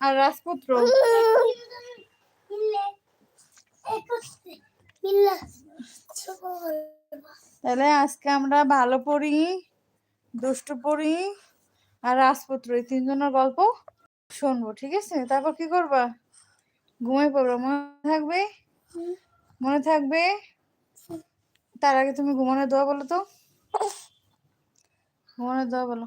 আর রাজপুত্র? তাহলে আজকে আমরা ভালো পড়ি, দুষ্টু পড়ি আর রাজপুত্র, এই তিনজনের গল্প শুনব, ঠিক আছে? তারপর কি করবা? ঘুমিয়ে পড়ব, মনে থাকবে? মনে থাকবে? তার আগে তুমি ঘুমানোর দোয়া বলো তো। ঘুমানোর দোয়া বলো।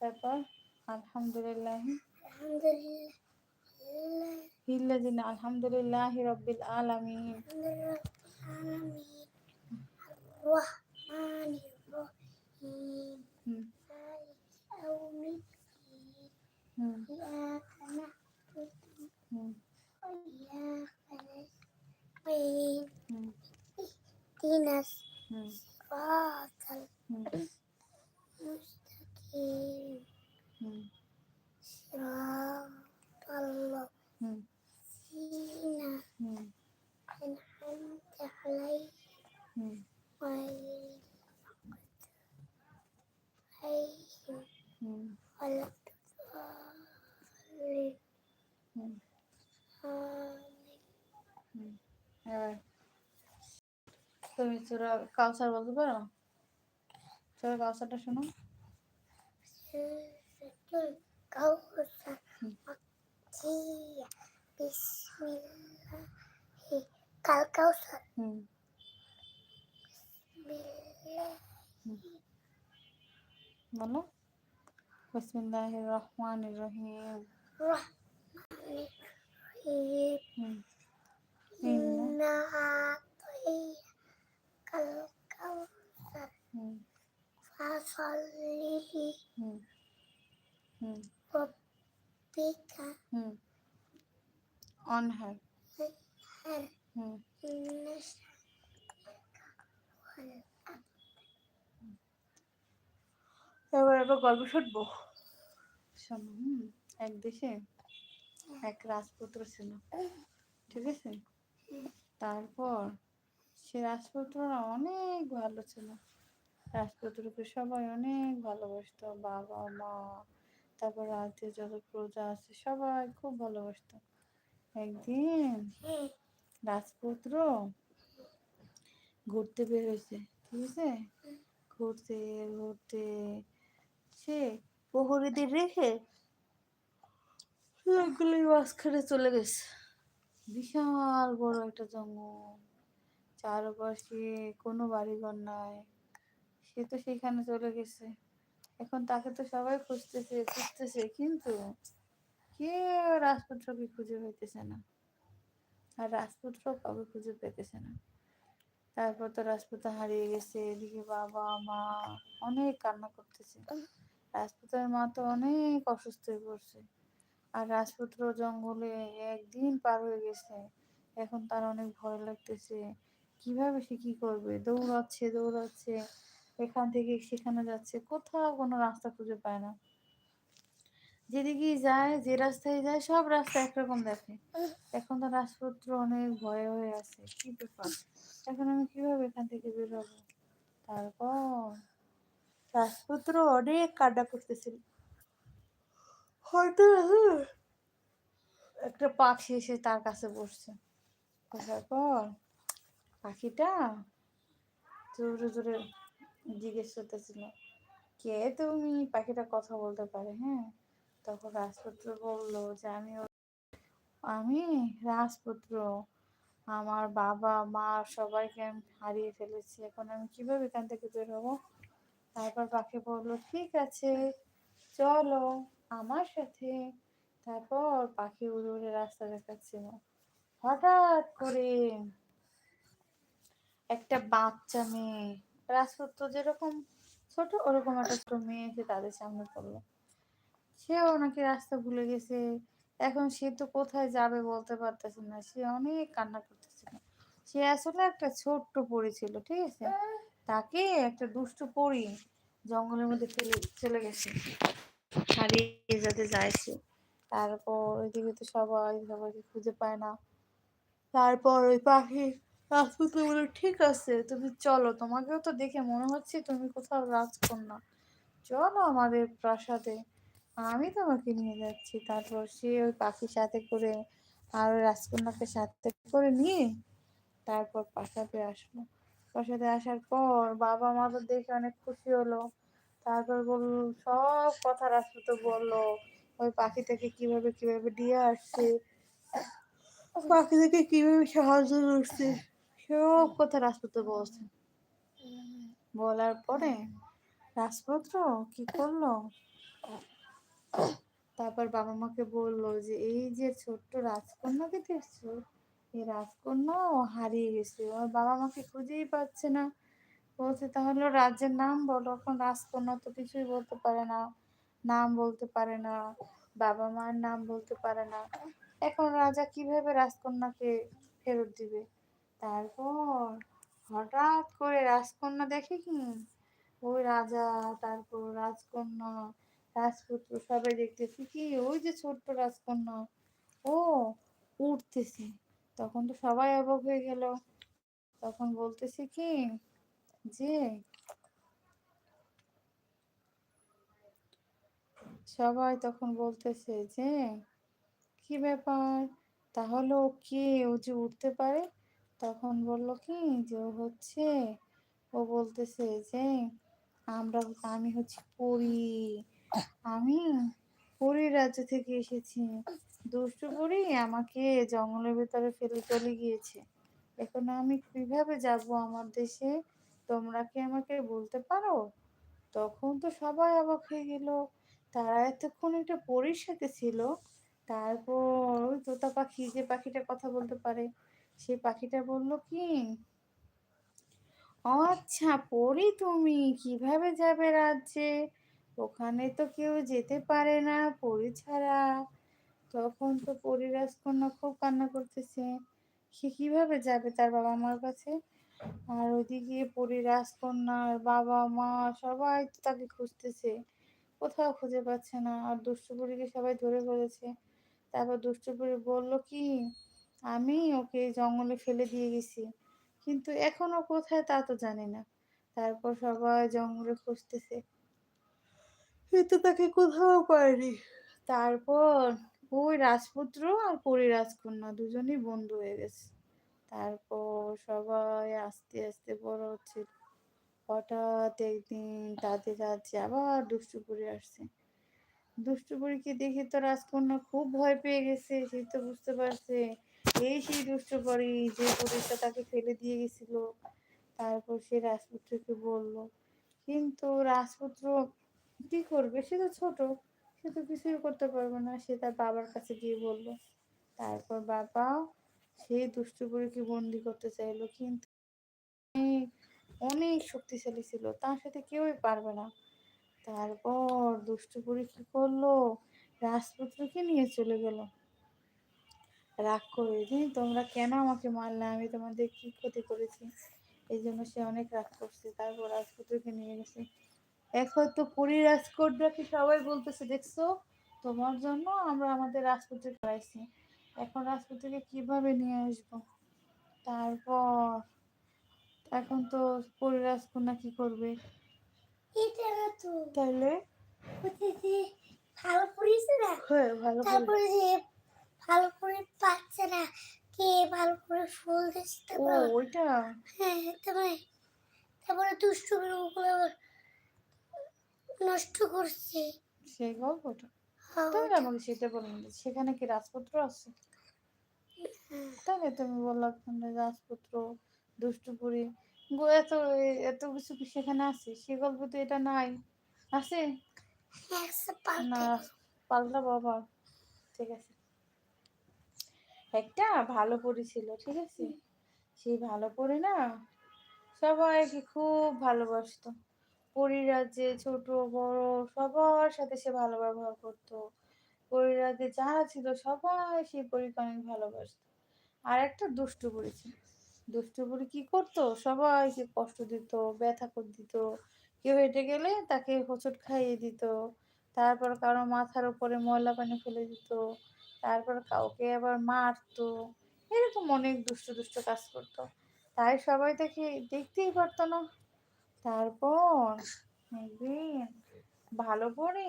তারপর আলহামদুলিল্লাহ। হিল্লাদিন আলহামদুলিল্লাহ রব্বিল আলামিন। হুম। হুম। Müstakim. Hmm. Sıratallah. Hmm. Sina. Hmm. Enhamte aleyh. Hmm. Gayrı. Gayrı. Hmm. Evet. Tabii sıra kavsar bazı var ama. চলো গাওসাটা শোনো। গাওসা বিসমিল্লাহ কাল গাওসা হুম। বলো। বিসমিল্লাহির রহমানির রহিম। রহমানির রহিম ইন্না কাল গাওসা হুম। فصل হুম হুম لربك হুম অনহার وانحر হুম إن شانئك هو الأبتر এবার এবার গল্প শুনবো শোনো হুম এক দেশে এক রাজপুত্র ছিল ঠিক আছে তারপর সে রাজপুত্ররা অনেক ভালো ছিল রাজপুত্রকে সবাই অনেক ভালোবাসতো বাবা, মা, তারপর রাজ্যে যত প্রজা আছে, সবাই খুব ভালোবাসতো। একদিন রাজপুত্র ঘুরতে বের হয়েছে ঠিক আছে? ঘুরতে ঘুরতে সে প্রহরীদের রেখে জঙ্গলের মাঝখানে চলে গেছে। বিশাল বড় একটা জঙ্গল। চারপাশে কোনো বাড়িঘর নাই। সে তো সেখানে চলে গেছে। এখন তাকে তো সবাই খুঁজতেছে খুঁজতেছে, কিন্তু কেউ রাজপুত্রকে খুঁজে পেতেছে না। আর রাজপুত্র কাউকে খুঁজে পেতেছে না। তারপর তো রাজপুত্র হারিয়ে গেছে, এদিকে বাবা, মা অনেক কান্না করতেছে। রাজপুত্রের মা তো অনেক অসুস্থ হয়ে পড়ছে। আর রাজপুত্র জঙ্গলে একদিন পার হয়ে গেছে। এখন তার অনেক ভয় লাগতেছে। কীভাবে সে কি করবে? দৌড়াচ্ছে দৌড়াচ্ছে। এখান থেকে সেখানে যাচ্ছে, কোথাও কোনো রাস্তা খুঁজে পায় না। যেদিকেই যায়, যে রাস্তায় যায়, সব রাস্তা একরকম দেখে। এখন তো রাজপুত্র অনেক ভয়ে হয়ে আছে, কি ব্যাপার? এখন আমি কীভাবে এখান থেকে বেরোবো? তারপর রাজপুত্র অনেক কাড্ডা করতেছিল। হয়তো একটা পাখি এসে তার কাছে বসছে। বসার পর পাখিটা জোরে জোরে জিজ্ঞেস করতেছিল, কে তুমি? পাখিটা কথা বলতে পারে হ্যাঁ? তখন রাজপুত্র বলল যে, আমি আমি রাজপুত্র। আমার বাবা, মা সবাইকে আমি হারিয়ে ফেলেছি। এখন আমি কীভাবে এখান থেকে বের হব? তারপর পাখি বলল, ঠিক আছে, চলো আমার সাথে। তারপর পাখি উড়ে উড়ে রাস্তা দেখাচ্ছিল। হঠাৎ করে একটা বাচ্চা মেয়ে রাজপুত্র যেরকম ছোট, ওরকম একটা ছোট মেয়ে এসে তাদের সামনে পড়ল। সেও নাকি রাস্তা ভুলে গেছে। এখন সে তো কোথায় যাবে বলতে পারতেছে না। সে অনেক কান্না করতেছিল সে আসলে একটা ছোট্ট পরি ছিল, ঠিক আছে? তাকে একটা দুষ্টু পরি জঙ্গলের মধ্যে ফেলে, চলে গেছে। হারিয়ে যাতে সে তারপর ওইদিকে তো সবাই সবাইকে খুঁজে পায় না। তারপর ওই পাখি রাজপুত্র বলে ঠিক আছে, তুমি চলো, তোমাকেও তো দেখে মনে হচ্ছে তুমি কোথাও রাজকন্যা। চলো আমাদের প্রাসাদে, আমি তোমাকে নিয়ে যাচ্ছি। তারপর সে ওই পাখির সাথে করে আর ওই রাজকন্যাকে সাথে করে নিয়ে তারপর প্রাসাদে আসলো। প্রাসাদে আসার পর বাবা মা তো দেখে অনেক খুশি হলো। তারপর বলল, সব কথা রাজপুত্র বলল, ওই পাখি থেকে কীভাবে কীভাবে দিয়ে আসছে? পাখি থেকে কীভাবে সাহায্য করছে? সব কথা রাজপুত্র বলছে? বলার পরে রাজপুত্র কি করল? তারপর বাবা মাকে বলল যে এই যে ছোট্ট রাজকন্যাকে দেখছ এই রাজকন্যাও হারিয়ে গেছে। ওর বাবা মাকে খুঁজেই পাচ্ছে না। বলছে তাহলে রাজ্যের নাম বলো। এখন রাজকন্যা তো কিছুই বলতে পারে না। নাম বলতে পারে না। বাবা মায়ের নাম বলতে পারে না। এখন রাজা কীভাবে রাজকন্যাকে ফেরত দিবে? তারপর হঠাৎ করে রাজকন্যা দেখে কি? ওই রাজা, তারপর রাজকন্যা, রাজপুত্র সবাই দেখতেছে কি? ওই যে ছোট্ট রাজকন্যা, ও উঠতেছে তখন তো সবাই অবাক হয়ে গেল। তখন বলতেছে কি? যে সবাই তখন বলতেছে যে, কি ব্যাপার? তাহলে ও কে? ও যে উঠতে পারে? তখন বলল কি যে হচ্ছে, ও বলতেছে যে আমরা আমি হচ্ছে পরি, আমি পরীর রাজ্য থেকে এসেছি। দুষ্টু পরি আমাকে জঙ্গলের ভিতরে ফেলে চলে গিয়েছে। এখন আমি কীভাবে যাব আমার দেশে? তোমরা কি আমাকে বলতে পারো? তখন তো সবাই অবাক হয়ে গেল। তারা এতক্ষণ একটা পরীর সাথে ছিল। তারপর ওই তোতা পাখি যে পাখিটা কথা বলতে পারে সেই পাখিটা বলল, কি? আচ্ছা পড়ি তুমি। কীভাবে যাবে রাজ্যে? ওখানে তো কেউ যেতে পারে না পরি ছাড়া। তখন তো পরি রাজকন্যা খুব কান্না করতেছে। সে কীভাবে যাবে তার বাবা মার কাছে? আর ওইদিকে পরি রাজকন্যার বাবা মা, সবাই তো তাকে খুঁজতেছে। কোথাও খুঁজে পাচ্ছে না। আর দুষ্টু বুড়িকে সবাই ধরে ফেলেছে তারপর দুষ্টু বুড়ি বলল, কি? আমি ওকে জঙ্গলে ফেলে দিয়ে গেছি। কিন্তু এখনও কোথায় তা তো জানি না। তারপর সবাই জঙ্গলে খুঁজতেছে। কিন্তু তাকে কোথাও পায়নি তারপর ওই রাজপুত্র আর পরি রাজকন্যা দুজনই বন্ধু হয়ে গেছে। তারপর সবাই আস্তে আস্তে বড় হচ্ছে। হঠাৎ একদিন তাদের রাজ্যে আবার দুষ্টুপুরি আসছে। দুষ্টু পরীকে দেখে তো রাজকন্যা খুব ভয় পেয়ে গেছে। সে তো বুঝতে পারছে এই সেই দুষ্টু পরি যে পরীটা তাকে ফেলে দিয়ে গেছিল, তারপর সে রাজপুত্রকে বলল, কিন্তু রাজপুত্র কি করবে? সে তো ছোট, সে তো কিছুই করতে পারবে না। সে তার বাবার কাছে গিয়ে বলল, তারপর বাবা সেই দুষ্টু পরীকে বন্দি করতে চাইলো? কিন্তু অনেক শক্তিশালী ছিল, তার সাথে কেউই পারবে না। তারপর দুষ্টু পরী কি করল? রাজপুত্রকে নিয়ে চলে গেল। রাগ করে যে তোমরা কেন আমাকে মারলে? আমি তোমাদের কি ক্ষতি করেছি? এই জন্য সে অনেক রাগ করছে। তারপর রাজপুত্রকে নিয়ে গেছে। এখন তো পুরী রাজকন্যাকে সবাই বলতেছে দেখছ? তোমার জন্য আমরা আমাদের রাজপুত্রকে হারাইছি। এখন রাজপুত্রকে কীভাবে নিয়ে আসব? তারপর এখন তো পুরী রাজকন্যা কি করবে? তাহলে? ভালো পড়েছে না? হ্যাঁ ভালো তারপরে না কে ভালো করে ফুল দিচ্ছে তারপরে ওইটা? হ্যাঁ তারপরে তারপরে দুষ্টু গুলো নষ্ট করছে। সেই গল্পটা? হ্যাঁ, তুমি আমাকে সেটা সেখানে কি রাজপুত্র আছে? তাহলে তুমি বললা ওখানে রাজপুত্র দুষ্টুপুরি এত এত কিছু কি সেখানে আছে? সে গল্প তো এটা নাই। আছে? একশো না পাল্টা বাবা ঠিক আছে। একটা ভালো পরি ছিল ঠিক আছে? সেই ভালো পরি না সবাইকে খুব ভালোবাসতো। পরিরাজ্যে ছোট বড় সবার সাথে সে ভালো ব্যবহার করতো। পরিরাজ্যে যারা ছিল সবাই সেই পরীকে অনেক ভালোবাসতো। আর একটা দুষ্টু বুড়ি ছিল। দুষ্টু বুড়ি কি করতো? সবাইকে কষ্ট দিত ব্যথা করে দিত। কেউ হেঁটে গেলে তাকে হোঁচট খাইয়ে দিত। তারপর কারও মাথার উপরে ময়লা পানি ফেলে দিত। তারপর কাউকে আবার মারতো। এরকম অনেক দুষ্ট দুষ্ট কাজ করতো। তাই সবাই তাকে দেখতেই পারতো না। তারপর একদিন ভালো করে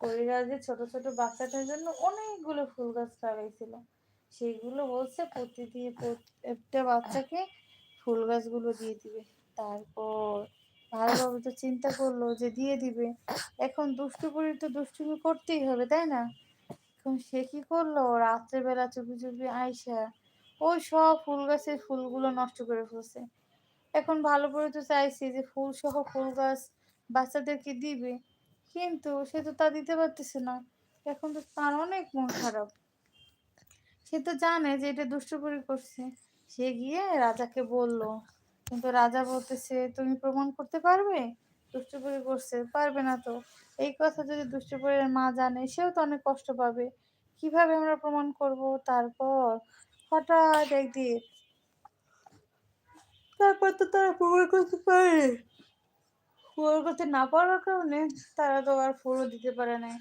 পরিরাজের ছোট ছোট বাচ্চাটার জন্য অনেকগুলো ফুল গাছ লাগাইছিল সেইগুলো বলছে প্রতিদিন প্রত্যেকটা বাচ্চাকে ফুল গাছগুলো দিয়ে দিবে। তারপর ভালোভাবে তো চিন্তা করল যে দিয়ে দিবে। এখন দুষ্টু করি তো দুষ্টুমি করতেই হবে, তাই না? এখন সে কি করল? রাত্রেবেলা চুপি চুপি আইসা ওই সব ফুল গাছের ফুলগুলো নষ্ট করে ফেলছে। এখন ভালো করে তো চাইছি যে ফুল সহ ফুল গাছ বাচ্চাদেরকে দিবে, কিন্তু সে তো তা দিতে পারতেছে না। এখন তো তার অনেক মন খারাপ। সে তো জানে যে এটা দুষ্টুপুরি করছে। সে গিয়ে রাজাকে বলল, কিন্তু রাজা বলতেছে, তুমি প্রমাণ করতে পারবে? দুষ্টুপুরি করছে, পারবে না তো। এই কথা যদি দুষ্টুপুরের মা জানে, সেও তো অনেক কষ্ট পাবে। কীভাবে আমরা প্রমাণ করব তারপর? হঠাৎ একদিন তারপর তো তারা প্রমাণ করতে পারে। প্রমাণ করতে না পারার কারণে তারা তো আর ফুলও দিতে পারে না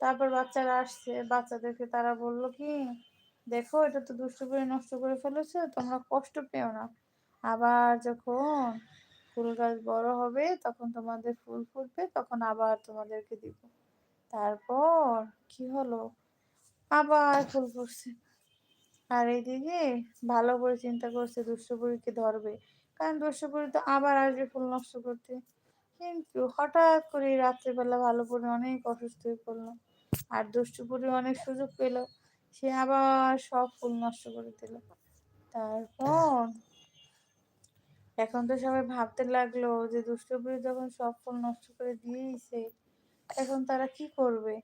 তারপর বাচ্চারা আসছে, বাচ্চাদেরকে তারা বলল কি, দেখো, এটা তো দুষ্ট করে নষ্ট করে ফেলেছে, তোমরা কষ্ট পেও না। আবার যখন ফুল গাছ বড় হবে, তখন তোমাদের ফুল ফুটবে, তখন আবার তোমাদেরকে দিব। তারপর কি হলো? আবার ফুল ফুটছে। আর এইদিকে ভালো করে চিন্তা করছে দুষ্টপুরীকে ধরবে। কারণ দুষ্টপুরী তো আবার আসবে ফুল নষ্ট করতে। কিন্তু হঠাৎ করে রাত্রেবেলা ভালো করে অনেক অসুস্থ হয়ে পড়ল। আর দুষ্টপুরী অনেক সুযোগ পেল। সে আবার সব ফুল নষ্ট করে দিল। তারপর এখন তো সবাই ভাবতে লাগল যে দুষ্টপুরী যখন সব ফুল নষ্ট করে দিয়েছে, এখন তারা কি করবে?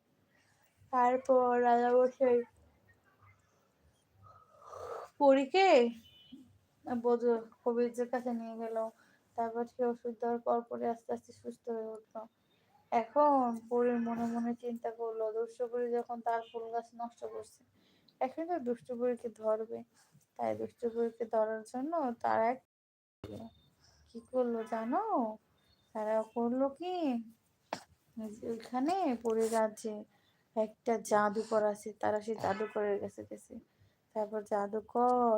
তারপর রাজা বসে পরীকে বোধ কবিরদের কাছে নিয়ে গেল। তারপর সে ওষুধ দেওয়ার পর পরে আস্তে আস্তে সুস্থ হয়ে উঠল। এখন পরীর মনে মনে চিন্তা করল দুষ্টপুরী যখন তার ফুল গাছ নষ্ট করছে, এখন তো দুষ্টপুরীকে ধরবে। তাই দুষ্টপুরীকে ধরার জন্য তারা এক কি করল জানো? তারা করল কি ওইখানে পরীর রাজ্যে একটা জাদুকর আছে, তারা সেই জাদুকরের কাছে গেছে। তারপর জাদুকর,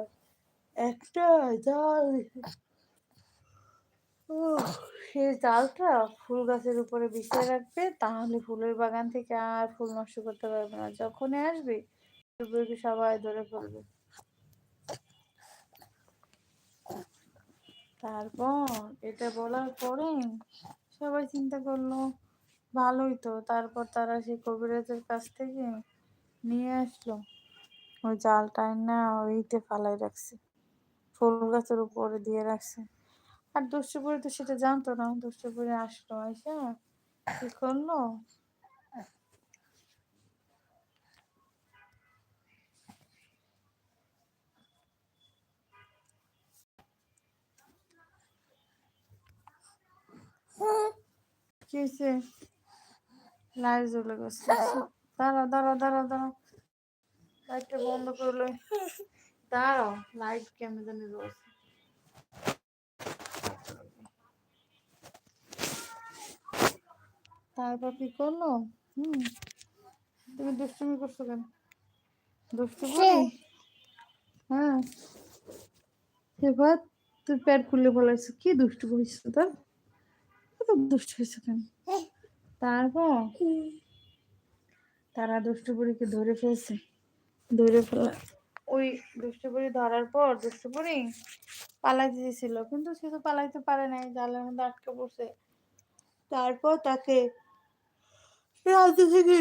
একটা জাল সেই জালটা ফুল গাছের উপরে বিছিয়ে রাখবে, তাহলে ফুলের বাগান থেকে আর ফুল নষ্ট করতে পারবে না। যখনই আসবে, সবাই ধরে ফেলবে তারপর এটা বলার পরে সবাই চিন্তা করল, ভালোই তো। তারপর তারা সেই কবিরাজের কাছ থেকে নিয়ে আসলো। ওই জালটা না ওইতে ফালাই রাখছে। ফুল গাছের উপরে দিয়ে রাখছে। আর দুষ্টপুরি তো সেটা জানতো না। দুষ্টপুরি আসলো, এসে কি করল? কি হয়েছে লাইট জ্বলে গেছে। দাঁড়া দাঁড়া দাঁড়া দাঁড়া। লাইটটা বন্ধ করলে দাঁড়াও লাইট কেমন জানি জ্বলছে। তারপর কি করল? হুম। তুমি দুষ্টুমি করছ কেন? দুষ্টুমি? হ্যাঁ। এবার তুই প্যাট খুলে বলেছিস কি দুষ্টু করিস তোর? এত দুষ্ট হয়েছে কেন? তারপর? তারা দুষ্টুপুরীকে ধরে ফেলছে। ধরে ফেলা ওই দুষ্টুপুরি ধরার পর দুষ্টুপুরি পালাইতে দিয়েছিল কিন্তু সে তো পালাইতে পারে নাই জালের মধ্যে আটকে পড়ছে। তারপর তাকে রাজ্য থেকে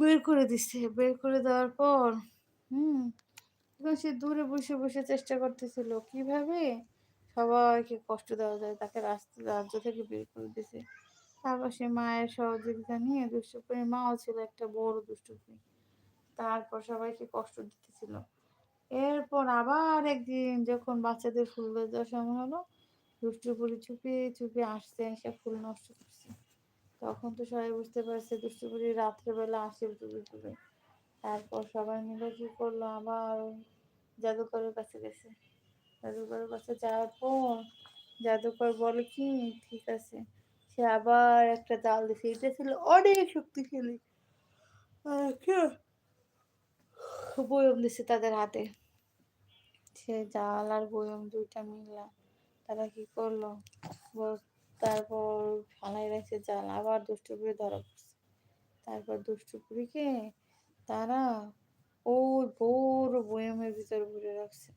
বের করে দিচ্ছে। বের করে দেওয়ার পর হুম এখন সে দূরে বসে বসে চেষ্টা করতেছিল। কীভাবে? সবাইকে কষ্ট দেওয়া যায়, তাকে রাস্তা, রাজ্য থেকে বের করে দিছে। তারপর সে মায়ের সহযোগিতা নিয়ে দুষ্টপুরীর মাও ছিল একটা বড় দুষ্টপুরী তারপর সবাইকে কষ্ট দিতেছিল। এরপর আবার একদিন যখন বাচ্চাদের ফুল দেওয়ার সময় হলো দুষ্টু বুড়ি চুপি চুপি আসছে, এসে ফুল নষ্ট করছে। তখন তো সবাই বুঝতে পারছে দুষ্টু বুড়ি রাত্রেবেলা আসে চুপি চুপি তারপর সবাই মিলে কি করল? আবার জাদুকরের কাছে গেছে। জাদুকরের কাছে যাওয়ার পর জাদুকর বলে, কি? ঠিক আছে। সে আবার একটা জাল দিছে এটা ছিল অনেক শক্তিশালী। বয়ম দিছে তাদের হাতে। সে জাল আর বয়ম দুইটা মিলা, তারা কি করল? তারপর ফালাই রাখছে জাল, আবার দুষ্টুপুরি ধরা পড়ছে। তারপর দুষ্টুপুরিকে তারা ওই বড় বয়মের ভিতর ভরে রাখছে।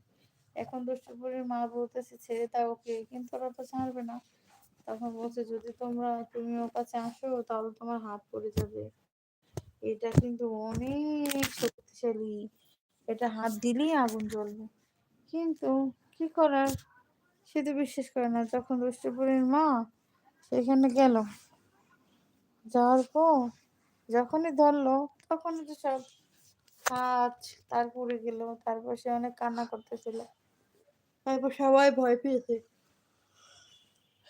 এখন দুষ্টুপুরির মা বলতেছে, ছেড়ে দাও ওকে। কিন্তু ওরা তো ছাড়বে না। তখন বলছে, যদি তোমরা, তুমি ওর কাছে আসো, তাহলে তোমার হাত পড়ে যাবে। এটা কিন্তু অনেক শক্তিশালী। এটা হাত দিলেই আগুন জ্বলবে। কিন্তু কি করার? সে তো বিশ্বাস করে না। যখন দুষ্টপুরীর মা সেখানে গেল, যাওয়ার পর যখনই ধরলো, তখনই তো সব হাত তারপরে গেল। তারপর সে অনেক কান্না করতেছিল। তারপর সবাই ভয় পেয়েছে।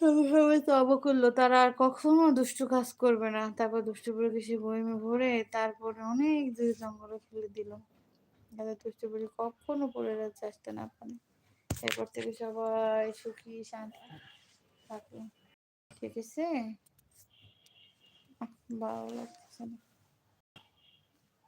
সবাই সবাই তো অবাক করল, তারা আর কখনো দুষ্টু কাজ করবে না। তারপর দুষ্টু করে কিছু বইমে ভরে, তারপরে অনেক দূর জঙ্গলে ফেলে দিল। যাতে দুষ্টু বুড়ি কখনো পড়ে যাচ্ছে আসতে না পারে। এরপর থেকে সবাই সুখী, শান্তি থাকল। ঠিক আছে ভালো লাগতেছে না।